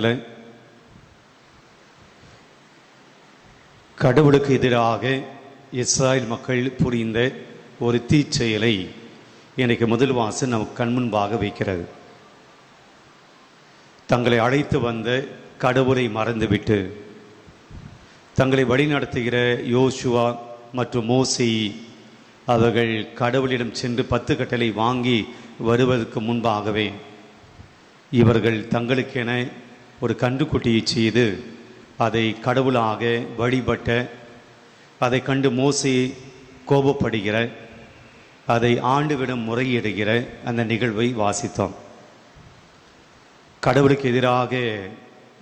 இல்லை. கடவுளுக்கு எதிராக இஸ்ராயல் மக்கள் புரிந்த ஒரு தீச்செயலை எனக்கு முதல் வாசல் நமக்கு கண்முன்பாக வைக்கிறது தங்களை அழைத்து வந்த கடவுளை மறந்துவிட்டு தங்களை வழிநடத்துகிற யோசுவா மற்றும் மோசி அவர்கள் கடவுளிடம் சென்று பத்து கட்டளை வாங்கி வருவதற்கு முன்பாகவே இவர்கள் தங்களுக்கென ஒரு கன்றுக்குட்டியை செய்து அதை கடவுளாக வழிபட்ட அதை கண்டு மோசி கோபப்படுகிற அதை ஆண்டுவிடம் முறையிடுகிற அந்த நிகழ்வை வாசித்தோம். கடவுளுக்கு எதிராக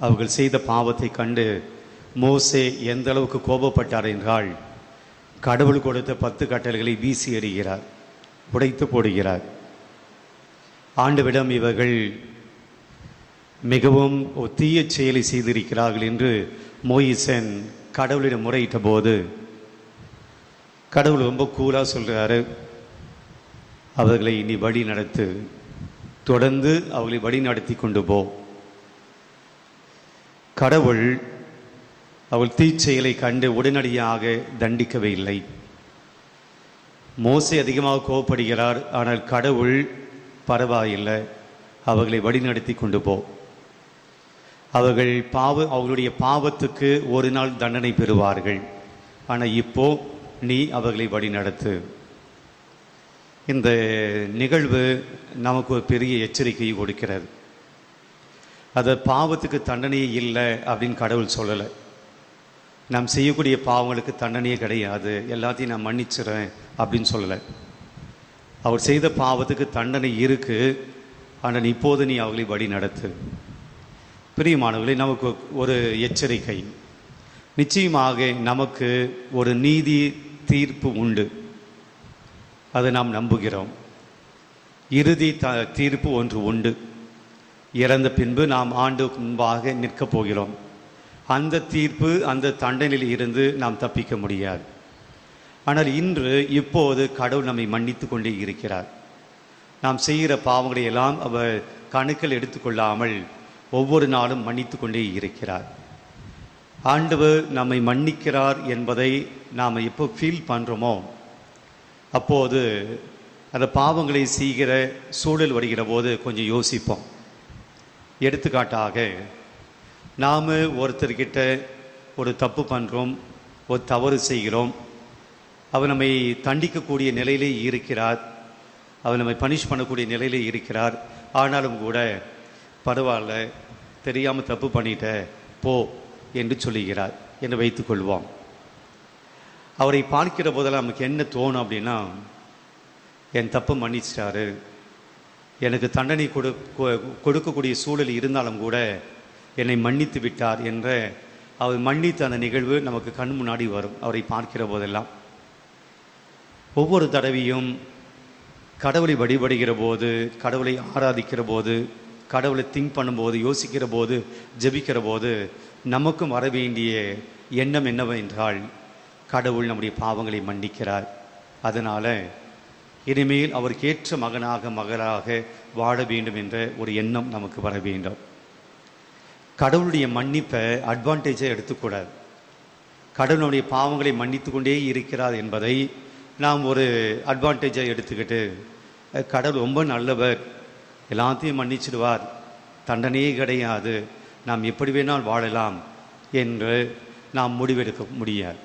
அவர்கள் செய்த பாவத்தை கண்டு மோசே எந்த அளவுக்கு கோபப்பட்டார் என்றால் கடவுள் கொடுத்த பத்து கட்டளைகளை வீசி எறிகிறார் உடைத்து போடுகிறார். ஆண்டுவிடம் இவர்கள் மிகவும் தீய செயலை செய்திருக்கிறார்கள் என்று மோயிசன் கடவுளிடம் முறையிட்ட போது கடவுள் ரொம்ப கூலாக சொல்கிறாரு அவர்களை நீ வழி நடத்து. தொடர்ந்து அவர்களை வழி நடத்தி கொண்டு போ. கடவுள் அவள் தீச்செயலை கண்டு உடனடியாக தண்டிக்கவே இல்லை. மோசை அதிகமாக கோவப்படுகிறார் ஆனால் கடவுள் பரவாயில்லை. அவர்களை வழிநடத்தி கொண்டு போ. அவர்கள் பாவ அவர்களுடைய பாவத்துக்கு ஒரு நாள் தண்டனை பெறுவார்கள். ஆனால் இப்போ நீ அவர்களை வழிநடத்து இந்த நிகழ்வு நமக்கு ஒரு பெரிய எச்சரிக்கையை கொடுக்கிறது. அது பாவத்துக்கு தண்டனையே இல்லை அப்படின்னு கடவுள் சொல்லலை. நாம் செய்யக்கூடிய பாவங்களுக்கு தண்டனையே கிடையாது. எல்லாத்தையும் நான் மன்னிச்சிடுறேன் அப்படின்னு சொல்லலை. அவர் செய்த பாவத்துக்கு தண்டனை இருக்குது ஆனால் இப்போது நீ அவர்களை வழி நடத்து. பிரியமானவர்களே நமக்கு ஒரு எச்சரிக்கை. நிச்சயமாக நமக்கு ஒரு நீதி தீர்ப்பு உண்டு. அதை நாம் நம்புகிறோம். இறுதி த தீர்ப்பு ஒன்று உண்டு. இறந்த பின்பு நாம் ஆண்டு முன்பாக நிற்கப் போகிறோம். அந்த தீர்ப்பு அந்த தண்டனையில் இருந்து நாம் தப்பிக்க முடியாது. ஆனால் இன்று இப்போது கடவுள் நம்மை மன்னித்து கொண்டே இருக்கிறார். நாம் செய்கிற பாவங்களை எல்லாம் அவர் கணக்கில் எடுத்துக்கொள்ளாமல் ஒவ்வொரு நாளும் மன்னித்து கொண்டே இருக்கிறார். ஆண்டவர் நம்மை மன்னிக்கிறார் என்பதை நாம் எப்போ ஃபீல் பண்ணுறோமோ அப்போது அந்த பாவங்களை செய்கிற சூழல் வருகிற போது கொஞ்சம் யோசிப்போம். எடுத்துக்காட்டாக நாம் ஒருத்தர்கிட்ட ஒரு தப்பு பண்ணுறோம் ஒரு தவறு செய்கிறோம் அவர் நம்மை தண்டிக்கக்கூடிய நிலையிலே இருக்கிறார் அவர் நம்மை பனிஷ் பண்ணக்கூடிய நிலையிலே இருக்கிறார் ஆனாலும் கூட பரவாயில்ல தெரியாமல் தப்பு பண்ணிட்ட போ என்று சொல்லுகிறார் என்று வைத்துக்கொள்வோம் அவரை பார்க்கிற போதெல்லாம் நமக்கு என்ன தோணும் அப்படின்னா என் தப்பு மன்னிச்சிட்டாரு. எனக்கு தண்டனை கொடு கொ- கொடுக்கக்கூடிய சூழல் இருந்தாலும் கூட என்னை மன்னித்து விட்டார் என்ற அவர் மன்னித்த அந்த நிகழ்வு நமக்கு கண் முன்னாடி வரும் அவரை பார்க்கிற போதெல்லாம். ஒவ்வொரு தடவையும் கடவுளை வழிபடுகிற போது கடவுளை ஆராதிக்கிற போது கடவுளை திங்க் பண்ணும்போது யோசிக்கிற போது ஜபிக்கிற போது நமக்கும் வர வேண்டிய எண்ணம் என்னவென்றால் கடவுள் நம்முடைய பாவங்களை மன்னிக்கிறார். அதனால் இனிமேல் அவருக்கு ஏற்ற மகனாக மகளாக வாழ வேண்டும் என்ற ஒரு எண்ணம் நமக்கு வர வேண்டும். கடவுளுடைய மன்னிப்பை அட்வான்டேஜாக எடுத்துக்கூடாது. கடவுளுடைய பாவங்களை மன்னித்து கொண்டே இருக்கிறார் என்பதை நாம் ஒரு அட்வான்டேஜாக எடுத்துக்கிட்டு கடவுள் ரொம்ப நல்லவர். எல்லாத்தையும் மன்னிச்சிடுவார். தண்டனையே கிடையாது. நாம் எப்படி வேணால் வாழலாம் என்று நாம் முடிவெடுக்க முடியாது.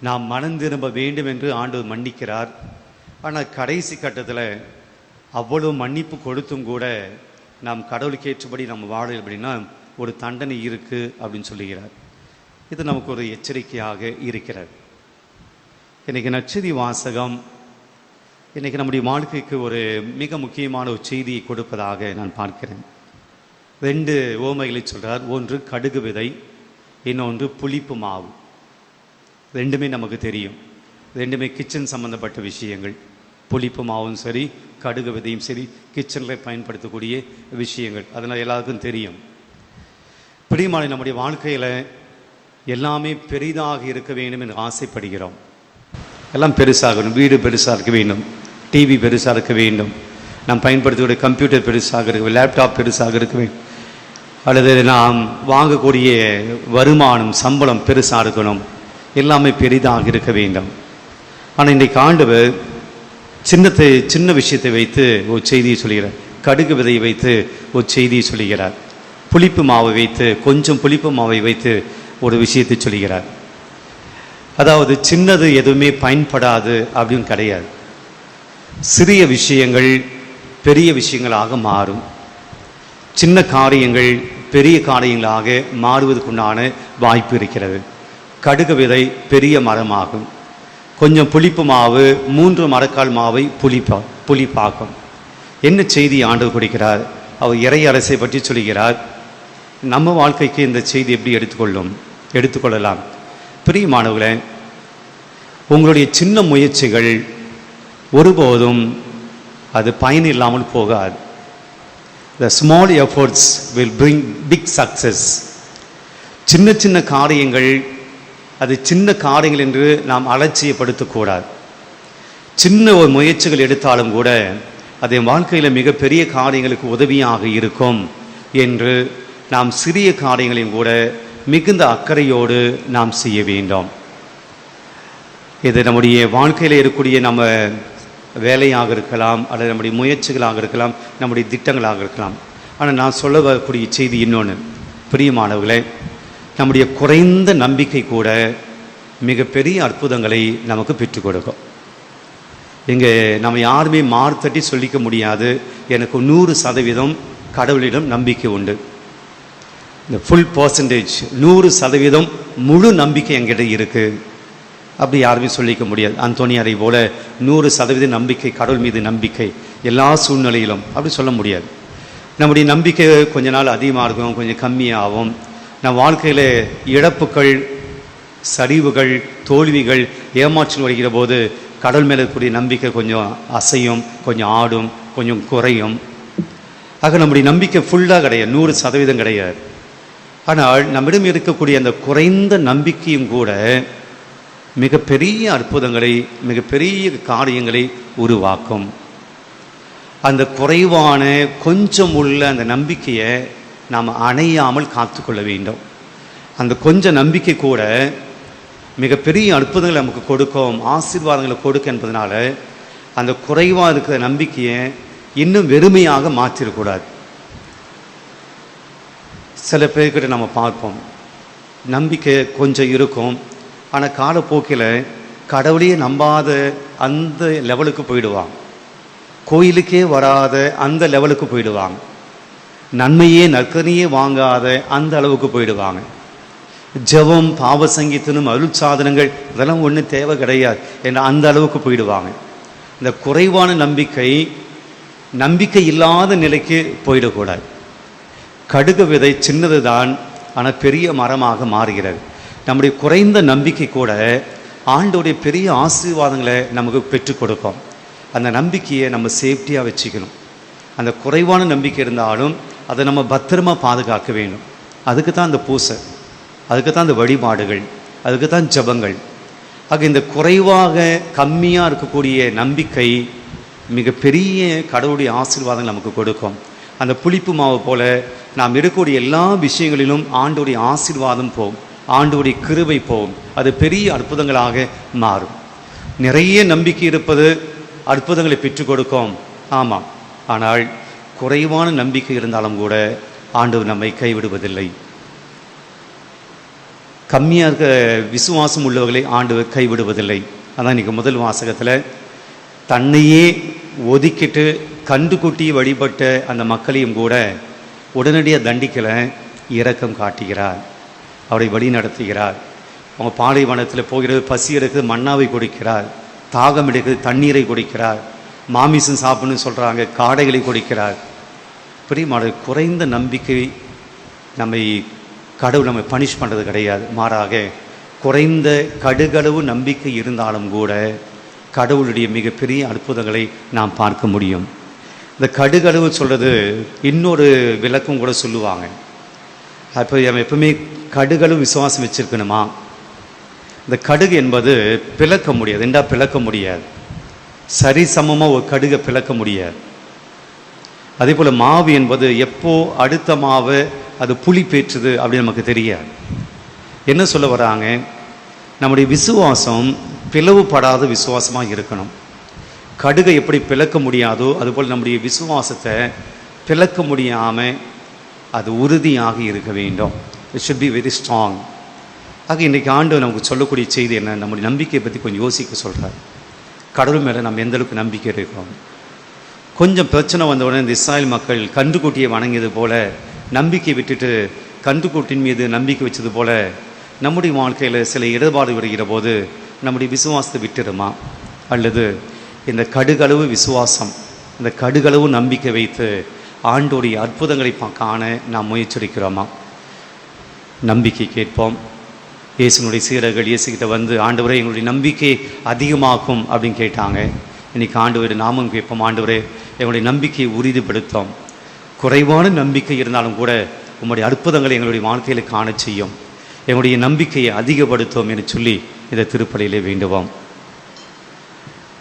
நாம் மனம் திரும்ப வேண்டும் என்று ஆண்டவர் மன்னிக்கிறார். ஆனால் கடைசி கட்டத்தில் அவ்வளவு மன்னிப்பு கொடுத்தும் கூட நாம் கடவுளுக்கு ஏற்றபடி நம்ம வாழ அப்படின்னா ஒரு தண்டனை இருக்குது அப்படின்னு சொல்லுகிறார். இது நமக்கு ஒரு எச்சரிக்கையாக இருக்கிறது. இன்றைக்கி நச்சதி வாசகம் இன்னைக்கு நம்முடைய வாழ்க்கைக்கு ஒரு மிக முக்கியமான ஒரு செய்தியை கொடுப்பதாக நான் பார்க்கிறேன். ரெண்டு ஓமைகளை சொல்கிறார் ஒன்று கடுகு விதை இன்னொன்று புளிப்பு மாவு. ரெண்டுமே நமக்கு தெரியும். ரெண்டுமே கிச்சன் சம்பந்தப்பட்ட விஷயங்கள். புளிப்பு மாவும் சரி கடுகு விதையும் சரி கிச்சனில் பயன்படுத்தக்கூடிய விஷயங்கள். அதனால் எல்லாருக்கும் தெரியும். பிரியமான நம்முடைய வாழ்க்கையில் எல்லாமே பெரிதாக இருக்க வேண்டும் என்று ஆசைப்படுகிறோம். எல்லாம் பெருசாகணும் வீடு பெருசாக இருக்க வேண்டும். டிவி பெருசாக இருக்க வேண்டும். நாம் பயன்படுத்தக்கூடிய கம்ப்யூட்டர் பெருசாக இருக்க லேப்டாப் பெருசாக இருக்க வேண்டும். அல்லது நாம் வாங்கக்கூடிய வருமானம் சம்பளம் பெருசாக இருக்கணும். எல்லாமே பெரிதாக இருக்க வேண்டும். ஆனால் இன்றைக்கு ஆண்டவர் சின்னத்தை சின்ன விஷயத்தை வைத்து ஒரு செய்தியை சொல்கிறார். கடுகு விதையை வைத்து ஒரு செய்தியை சொல்கிறார். புளிப்பு மாவை வைத்து கொஞ்சம் புளிப்பு மாவை வைத்து ஒரு விஷயத்தை சொல்கிறார். அதாவது சின்னது எதுவுமே பயன்படாது அப்படின்னு கிடையாது. சிறிய விஷயங்கள் பெரிய விஷயங்களாக மாறும். சின்ன காரியங்கள் பெரிய காரியங்களாக மாறுவதற்குண்டான வாய்ப்பு இருக்கிறது. கடுகு விதை பெரிய மரமாகும். கொஞ்சம் புளிப்பு மாவு மூன்று மரக்கால் மாவை புளிப்பா புளிப்பாக்கும். என்ன செய்தி ஆண்டு கொடுக்கிறார்? அவர் இறை அரசை பற்றி சொல்கிறார். நம்ம வாழ்க்கைக்கு இந்த செய்தி எப்படி எடுத்துக்கொள்ளும்? எடுத்துக்கொள்ளலாம். பிரியமானவர்களே உங்களுடைய சின்ன முயற்சிகள் ஒருபோதும் அது பயன் இல்லாமல் போகாது. The small efforts will bring big success சின்ன சின்ன காரியங்கள் அது சின்ன காரியங்கள் என்று நாம் அலட்சியப்படுத்தக்கூடாது சின்ன ஒரு முயற்சிகள் எடுத்தாலும் கூட அது என் வாழ்க்கையில் மிகப்பெரிய காரியங்களுக்கு உதவியாக இருக்கும் என்று நாம் சிறிய காரியங்களையும் கூட மிகுந்த அக்கறையோடு நாம் செய்ய வேண்டும். இது நம்முடைய வாழ்க்கையில் இருக்கக்கூடிய நம்ம வேலையாக இருக்கலாம் அல்லது நம்முடைய முயற்சிகளாக இருக்கலாம் நம்முடைய திட்டங்களாக இருக்கலாம். ஆனால் நான் சொல்ல வரக்கூடிய செய்தி இன்னொன்று பிரியமானவர்களே நம்முடைய குறைந்த நம்பிக்கை கூட மிகப்பெரிய அற்புதங்களை நமக்கு பெற்றுக் கொடுக்கும். இங்கே நம்ம யாருமே மார்த்தட்டி சொல்லிக்க முடியாது. எனக்கு நூறு சதவீதம் கடவுளிடம் நம்பிக்கை உண்டு. இந்த ஃபுல் பர்சன்டேஜ் நூறு சதவீதம் முழு நம்பிக்கை என்கிட்ட இருக்குது அப்படி யாருமே சொல்லிக்க முடியாது. அந்தோனியாரை போல நூறு சதவீத நம்பிக்கை கடவுள் மீது நம்பிக்கை எல்லா சூழ்நிலையிலும் அப்படி சொல்ல முடியாது. நம்முடைய நம்பிக்கை கொஞ்ச நாள் அதிகமாக இருக்கும் கொஞ்சம் கம்மியாகும். நம் வாழ்க்கையில் இழப்புகள் சரிவுகள் தோல்விகள் ஏமாற்றல் வருகிற போது கடவுள் மேலே இருக்கக்கூடிய நம்பிக்கை கொஞ்சம் அசையும் கொஞ்சம் ஆடும் கொஞ்சம் குறையும். ஆக நம்முடைய நம்பிக்கை ஃபுல்லாக கிடையாது நூறு சதவீதம் கிடையாது. ஆனால் நம்மிடம் இருக்கக்கூடிய அந்த குறைந்த நம்பிக்கையும் கூட மிகப்பெரிய அற்புதங்களை மிகப்பெரிய காரியங்களை உருவாக்கும். அந்த குறைவான கொஞ்சம் உள்ள அந்த நம்பிக்கையை நாம் அணையாமல் காத்துக்கொள்ள வேண்டும். அந்த கொஞ்ச நம்பிக்கை கூட மிகப்பெரிய அற்புதங்களை நமக்கு கொடுக்கும் ஆசீர்வாதங்களை கொடுக்க என்பதனால அந்த குறைவாக இருக்கிற நம்பிக்கையை இன்னும் வெறுமையாக மாற்றிடக்கூடாது. சில பேர்கிட்ட நம்ம பார்ப்போம் நம்பிக்கை கொஞ்சம் இருக்கும் ஆனால் காலப்போக்கில் கடவுளையே நம்பாத அந்த லெவலுக்கு போயிடுவாங்க கோயிலுக்கே வராத அந்த லெவலுக்கு போயிடுவாங்க நன்மையே நற்கனையே வாங்காத அந்த அளவுக்கு போயிடுவாங்க. ஜெபம் பாவ சங்கீத்தனும் அருள் சாதனங்கள் இதெல்லாம் ஒன்றும் தேவை கிடையாது என்ற அந்த அளவுக்கு போயிடுவாங்க. இந்த குறைவான நம்பிக்கை நம்பிக்கை இல்லாத நிலைக்கு போயிடக்கூடாது. கடுகு விதை சின்னது தான் ஆனால் பெரிய மரமாக மாறுகிறது. நம்முடைய குறைந்த நம்பிக்கை கூட ஆண்டோடைய பெரிய ஆசீர்வாதங்களை நமக்கு பெற்றுக் கொடுக்கும். அந்த நம்பிக்கையை நம்ம சேஃப்டியாக வச்சுக்கணும். அந்த குறைவான நம்பிக்கை இருந்தாலும் அதை நம்ம பத்திரமா பாதுகாக்க வேணும் அதுக்கு தான் அந்த பூசை. அதுக்கு தான் அந்த வழிபாடுகள். அதுக்கு தான் ஜபங்கள். ஆக இந்த குறைவாக கம்மியாக இருக்கக்கூடிய நம்பிக்கை மிகப்பெரிய கடவுளுடைய ஆசீர்வாதங்கள் நமக்கு கொடுக்கும். அந்த புளிப்பு மாவு போல் நாம் இருக்கக்கூடிய எல்லா விஷயங்களிலும் ஆண்டோடைய ஆசீர்வாதம் போகும். ஆண்டுடைய கிருபை போகும். அது பெரிய அற்புதங்களாக மாறும். நிறைய நம்பிக்கை இருப்பது அற்புதங்களை பெற்றுக் கொடுக்கும். ஆமாம் ஆனால் குறைவான நம்பிக்கை இருந்தாலும் கூட ஆண்டவர் நம்மை கைவிடுவதில்லை. கம்மியாக இருக்க விசுவாசம் உள்ளவர்களை ஆண்டவர் கைவிடுவதில்லை. அதான் இன்னைக்கு முதல் வாசகத்தில் தன்னையே ஒதுக்கிட்டு கண்டுகுட்டி வழிபட்ட அந்த மக்களையும் கூட உடனடியாக தண்டிக்கலை இரக்கம் காட்டுகிறார். அவரை வழி நடத்துகிறார். அவங்க பாலைவனத்தில் போகிறது பசி எடுக்குது மண்ணாவை கொடுக்கிறார். தாகம் எடுக்குது தண்ணீரை கொடுக்கிறார். மாமிசம் சாப்பிடணும்னு சொல்கிறாங்க காடைகளை கொடுக்கிறார். பிரியமான குறைந்த நம்பிக்கை நம்மை கடவுள் நம்மை பனிஷ் பண்ணுறது கிடையாது. மாறாக குறைந்த கடுகளவு நம்பிக்கை இருந்தாலும் கூட கடவுளுடைய மிகப்பெரிய அற்புதங்களை நாம் பார்க்க முடியும். இந்த கடுகளவு சொல்கிறது இன்னொரு விளக்கம் கூட சொல்லுவாங்க. அப்போ நம்ம எப்பவுமே கடுகளும் விசுவாசம் வச்சிருக்கணுமா? இந்த கடுகு என்பது பிளக்க முடியாது. ரெண்டா பிளக்க முடியாது. சரி சமமாக ஒரு கடுகை பிளக்க முடியாது. அதே போல் மாவு என்பது எப்போ அடுத்த மாவு அது புளி பேற்றுது அப்படின்னு நமக்கு தெரியாது. என்ன சொல்ல வராங்க? நம்முடைய விசுவாசம் பிளவுபடாத விசுவாசமாக இருக்கணும். கடுகை எப்படி பிளக்க முடியாதோ அதுபோல் நம்முடைய விசுவாசத்தை பிளக்க முடியாமல் அது உறுதியாக இருக்க வேண்டும். It should be very strong ஆக இன்றைக்கி ஆண்டு நமக்கு சொல்லக்கூடிய செய்தி என்ன? நம்முடைய நம்பிக்கையை பற்றி கொஞ்சம் யோசிக்க சொல்கிறார் கடவுள் மேலே நம்ம எந்த அளவுக்கு நம்பிக்கை இருக்கிறோம்? கொஞ்சம் பிரச்சனை வந்த உடனே இந்த இஸ்ராயல் மக்கள் கன்றுக்குட்டியை வணங்கியது போல நம்பிக்கை விட்டுட்டு கன்றுக்குட்டின் மீது நம்பிக்கை வச்சது போல நம்முடைய வாழ்க்கையில் சில இடர்பாடு வருகிற போது நம்முடைய விசுவாசத்தை விட்டுடுமா? அல்லது இந்த கடுகளவு விசுவாசம் இந்த கடுகளவு நம்பிக்கை வைத்து ஆண்டோடைய அற்புதங்களை பா- காண நாம் முயற்சிக்கிறோமா நம்பிக்கை கேட்போம். இயேசுனுடைய சீரர்கள் இயேசுகிட்ட வந்து ஆண்டவரே எங்களுடைய நம்பிக்கை அதிகமாக்கும் அப்படின்னு கேட்டாங்க. இன்னைக்கு ஆண்டவரை நாமும் கேட்போம் ஆண்டவரே எங்களுடைய நம்பிக்கையை உறுதிப்படுத்தும். குறைவான நம்பிக்கை இருந்தாலும் கூட உங்களுடைய அற்புதங்களை எங்களுடைய வாழ்க்கையில் காண செய்யும். எங்களுடைய நம்பிக்கையை அதிகப்படுத்தும் என்று சொல்லி இந்த திருப்பலியிலே வேண்டுவோம்.